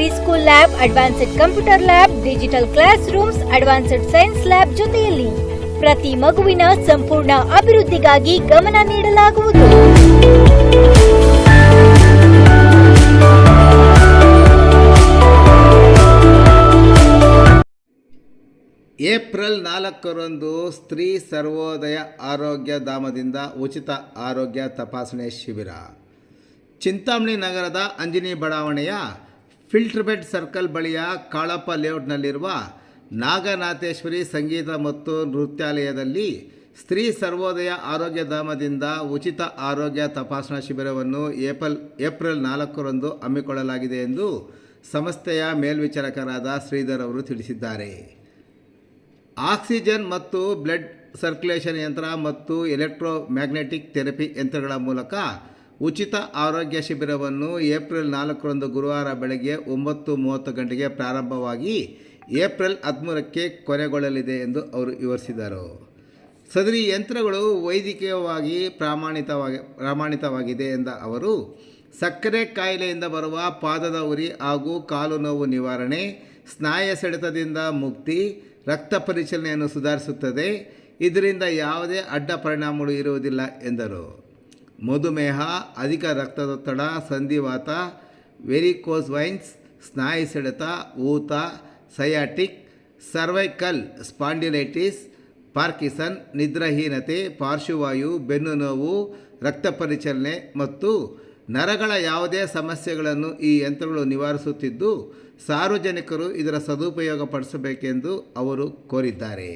ನಮ್ಮಲ್ಲಿ preschool lab advanced computer lab digital classrooms advanced science lab ಜೊತೆಯಲ್ಲಿ ಪ್ರತಿ ಮಗುವಿನ ಸಂಪೂರ್ಣ ಅಭಿವೃದ್ಧಿಗಾಗಿ ಗಮನ ನೀಡಲಾಗುವುದು. ಏಪ್ರಿಲ್ ನಾಲ್ಕರಂದು ಸ್ತ್ರೀ ಸರ್ವೋದಯ ಆರೋಗ್ಯ ಧಾಮದಿಂದ ಉಚಿತ ಆರೋಗ್ಯ ತಪಾಸಣೆ ಶಿಬಿರ. ಚಿಂತಾಮಣಿ ನಗರದ ಅಂಜನಿ ಬಡಾವಣೆಯ ಫಿಲ್ಟರ್ ಬೆಡ್ ಸರ್ಕಲ್ ಬಳಿಯ ಕಾಳಪ್ಪ ಲೇಔಟ್ನಲ್ಲಿರುವ ನಾಗನಾಥೇಶ್ವರಿ ಸಂಗೀತ ಮತ್ತು ನೃತ್ಯಾಲಯದಲ್ಲಿ ಸ್ತ್ರೀ ಸರ್ವೋದಯ ಆರೋಗ್ಯ ಧಾಮದಿಂದ ಉಚಿತ ಆರೋಗ್ಯ ತಪಾಸಣಾ ಶಿಬಿರವನ್ನು ಏಪ್ರಿಲ್ ಏಪ್ರಿಲ್ ನಾಲ್ಕರಂದು ಹಮ್ಮಿಕೊಳ್ಳಲಾಗಿದೆ ಎಂದು ಸಂಸ್ಥೆಯ ಮೇಲ್ವಿಚಾರಕರಾದ ಶ್ರೀಧರ್ ಅವರು ತಿಳಿಸಿದ್ದಾರೆ. ಆಕ್ಸಿಜನ್ ಮತ್ತು ಬ್ಲಡ್ ಸರ್ಕ್ಯುಲೇಷನ್ ಯಂತ್ರ ಮತ್ತು ಎಲೆಕ್ಟ್ರೋ ಮ್ಯಾಗ್ನೆಟಿಕ್ ಥೆರಪಿ ಯಂತ್ರಗಳ ಮೂಲಕ ಉಚಿತ ಆರೋಗ್ಯ ಶಿಬಿರವನ್ನು ಏಪ್ರಿಲ್ ನಾಲ್ಕರಂದು ಗುರುವಾರ ಬೆಳಗ್ಗೆ ಒಂಬತ್ತು ಮೂವತ್ತು ಗಂಟೆಗೆ ಪ್ರಾರಂಭವಾಗಿ ಏಪ್ರಿಲ್ ಹದಿಮೂರಕ್ಕೆ ಕೊನೆಗೊಳ್ಳಲಿದೆ ಎಂದು ಅವರು ವಿವರಿಸಿದರು. ಸದರಿ ಯಂತ್ರಗಳು ವೈದ್ಯಕೀಯವಾಗಿ ಪ್ರಾಮಾಣಿತವಾಗಿ, ಪ್ರಾಮಾಣಿತವಾಗಿದೆ ಎಂದ ಅವರು, ಸಕ್ಕರೆ ಕಾಯಿಲೆಯಿಂದ ಬರುವ ಪಾದದ ಉರಿ ಹಾಗೂ ಕಾಲು ನೋವು ನಿವಾರಣೆ, ಸ್ನಾಯ ಸೆಳೆತದಿಂದ ಮುಕ್ತಿ, ರಕ್ತ ಪರಿಚಲನೆಯನ್ನು ಸುಧಾರಿಸುತ್ತದೆ. ಇದರಿಂದ ಯಾವುದೇ ಅಡ್ಡ ಪರಿಣಾಮಗಳು ಇರುವುದಿಲ್ಲ ಎಂದರು. ಮಧುಮೇಹ, ಅಧಿಕ ರಕ್ತದೊತ್ತಡ ಸಂಧಿವಾತ ವೆರಿಕೋಸ್ ವೈನ್ಸ್ ಸ್ನಾಯು ಸೆಳೆತ, ಊತ ಸಯಾಟಿಕ್ ಸರ್ವೈಕಲ್ ಸ್ಪಾಂಡಿಲೈಟಿಸ್ ಪಾರ್ಕಿಸನ್ ನಿದ್ರಾಹೀನತೆ, ಪಾರ್ಶ್ವವಾಯು, ಬೆನ್ನು ನೋವು, ರಕ್ತ ಪರಿಚಲನೆ ಮತ್ತು ನರಗಳ ಯಾವುದೇ ಸಮಸ್ಯೆಗಳನ್ನು ಈ ಯಂತ್ರಗಳು ನಿವಾರಿಸುತ್ತಿದ್ದು, ಸಾರ್ವಜನಿಕರು ಇದರ ಸದುಪಯೋಗ ಪಡಿಸಬೇಕೆಂದು ಅವರು ಕೋರಿದ್ದಾರೆ.